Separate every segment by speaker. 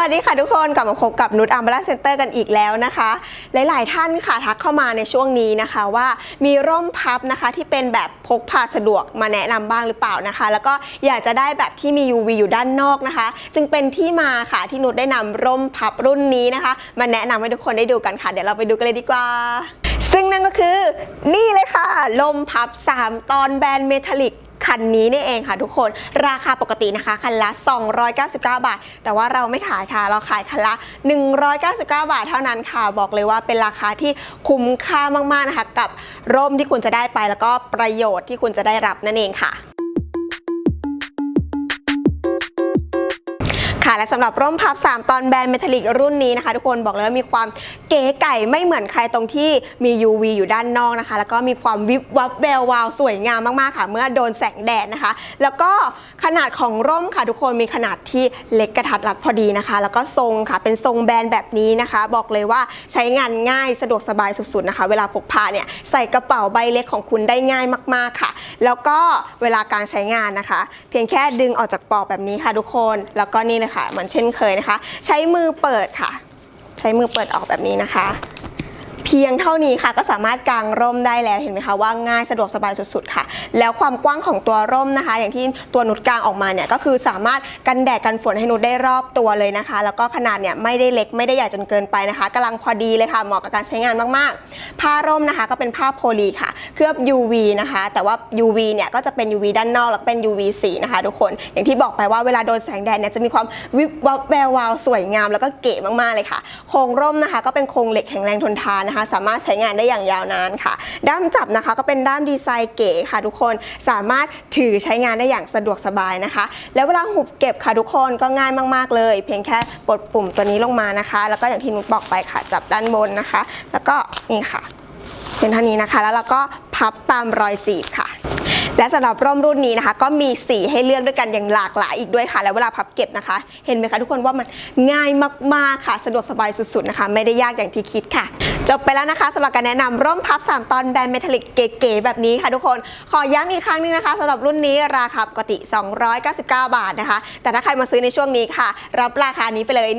Speaker 1: วัสดีค่ะทุกคนกลับมาพบกับนุชอัมบาลาเซ็นเตอร์กันอีกแล้วนะคะ หลาย ๆ ท่านค่ะทักเข้ามาในช่วงนี้นะคะว่ามีร่มพับนะคะที่เป็นแบบพกพาสะดวกมาแนะนำบ้างหรือเปล่านะคะ แล้วก็อยากจะได้แบบที่มี UV อยู่ด้านนอกนะคะ จึงเป็นที่มาค่ะที่นุชได้นำร่มพับรุ่นนี้นะคะ มาแนะนำให้ทุกคนได้ดูกันค่ะ เดี๋ยวเราไปดูกันเลยดีกว่า ซึ่งนั่นก็คือนี่เลยค่ะลมพับ 3 ตอนแบรนด์เมทัลลิก คันนี้นี่เองค่ะทุกคน ราคาปกตินะคะ คันละ 299 บาท แต่ว่าเราไม่ขายค่ะ เราขายคันละ 199 บาทเท่านั้นค่ะ บอกเลยว่าเป็นราคาที่คุ้มค่ามากๆนะคะ กับร่มที่คุณจะได้ไปแล้วก็ประโยชน์ที่คุณจะได้รับนั่นเองค่ะ ค่ะ และสำหรับร่มพับ 3 ตอนแบรนด์เมทัลลิกรุ่นนี้นะคะ ทุกคนบอกเลยว่ามีความเก๋ไก่ไม่เหมือนใครตรงที่มี UV อยู่ด้านนอกนะคะ แล้วก็มีความวิบวับแวววาวสวยงามมากๆค่ะ เมื่อโดนแสงแดดนะคะ แล้วก็ขนาดของร่มค่ะ ทุกคนมีขนาดที่เล็กกระทัดรัดพอดีนะคะ แล้วก็ทรงค่ะเป็นทรงแบรนด์แบบนี้นะคะ บอกเลยว่าใช้งานง่ายสะดวกสบายสุดๆนะคะ เวลาพกพาเนี่ยใส่กระเป๋าใบเล็กของคุณได้ง่ายมากๆค่ะ แล้วก็เวลาการใช้งานนะคะ เพียงแค่ดึงออกจากปลอกแบบนี้ค่ะทุกคน แล้วก็นี่เลยค่ะเหมือนเช่นเคยนะคะ ใช้มือเปิดค่ะ ใช้มือเปิดออกแบบนี้นะคะ เพียงเท่านี้ค่ะ ก็สามารถกางร่มได้แล้วเห็นไหมคะว่าง่ายสะดวกสบายสุดๆค่ะ แล้วความกว้างของตัวร่มนะคะ อย่างที่ตัวนุชกางออกมาเนี่ยก็คือสามารถกันแดดกันฝนให้นุชได้รอบตัวเลยนะคะ แล้วก็ขนาดเนี่ยไม่ได้เล็กไม่ได้ใหญ่จนเกินไปนะคะกำลังพอดีเลยค่ะเหมาะกับการใช้งานมากๆ ผ้าร่มนะคะก็เป็นผ้าโพลีค่ะ เคลือบ UV นะคะ แต่ว่า UV เนี่ยก็จะเป็น UV ด้านนอกแล้วเป็น UV สีนะคะทุกคนอย่างที่บอกไปว่าเวลาโดนแสงแดดเนี่ยจะมีความวิบวับแวววาวสวยงาม แล้วก็เก๋มากๆเลยค่ะโครงร่มนะคะ ก็เป็นโครงเหล็กแข็งแรงทนทานนะคะสามารถใช้งานได้อย่างยาวนานค่ะ ด้ามจับนะคะก็เป็นด้ามดีไซน์เก๋ค่ะทุกคนสามารถถือใช้งานได้อย่างสะดวกสบายนะคะ แล้วเวลาหุบเก็บค่ะทุกคนก็ง่ายมากๆเลย เพียงแค่ปลดปุ่มตัวนี้ลงมานะคะ แล้วก็อย่างที่นุชบอกไปค่ะจับด้านบนนะคะ แล้วก็นี่ค่ะเป็นเท่านี้นะคะ แล้วเราก็พับตามรอยจีบค่ะ และสำหรับร่มรุ่นนี้นะคะ ก็มีสีให้เลือกด้วยกันอย่างหลากหลายอีกด้วยค่ะ แล้วเวลาพับเก็บนะคะ เห็นไหมคะทุกคนว่ามันง่ายมากๆค่ะ สะดวกสบายสุดๆนะคะ ไม่ได้ยากอย่างที่คิดค่ะ จบไปแล้วนะคะสำหรับการแนะนำร่มพับ 3 ตอนแบรนด์เมทัลลิกเก๋ๆแบบนี้ค่ะทุกคนขอย้ำอีกครั้งนึงนะคะสำหรับรุ่นนี้ราคาปกติ 299 บาทนะคะ แต่ถ้าใครมาซื้อในช่วงนี้ค่ะ รับราคานี้ไปเลย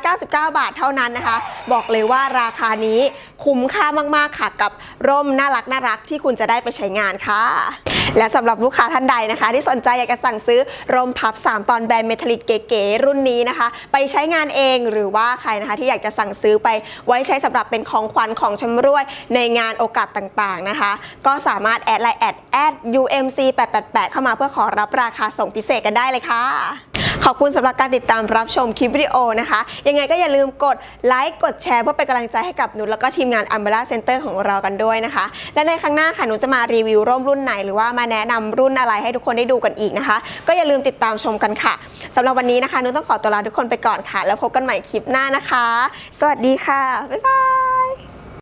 Speaker 1: 199 บาทเท่านั้นนะคะ บอกเลยว่าราคานี้คุ้มค่ามากๆค่ะกับร่มน่ารักน่ารักที่คุณจะได้ไปใช้งานค่ะ และสำหรับลูกค้าท่านใดนะคะ ที่สนใจอยากจะสั่งซื้อร่มพับ 3 ตอนแบรนด์เมทัลลิกเก๋ๆรุ่นนี้นะคะ ไปใช้งานเองหรือว่าใครนะคะ ที่อยากจะสั่งซื้อไปไว้ใช้สำหรับเป็นของขวัญของชำรวยในงานโอกาสต่างๆนะคะ ก็สามารถแอดไลน์แอดแอด UMC 888เข้ามาเพื่อขอรับราคาส่งพิเศษกันได้เลยค่ะ ขอบคุณสำหรับการติดตามรับชมคลิปวิดีโอนะคะ ยังไงก็อย่าลืมกดไลค์กดแชร์เพื่อเป็นกำลังใจให้กับหนูแล้วก็ทีมงาน Umbrella Center ของเรากันด้วยนะคะ และในครั้งหน้าค่ะหนูจะมารีวิวร่มรุ่นไหน หรือว่ามาแนะนำรุ่นอะไรให้ทุกคนได้ดูกันอีกนะคะ ก็อย่าลืมติดตามชมกันค่ะสำหรับวันนี้นะคะหนูต้องขอตัวลาทุกคนไปก่อนค่ะ แล้วพบกันใหม่คลิปหน้านะคะ สวัสดีค่ะบ๊ายบาย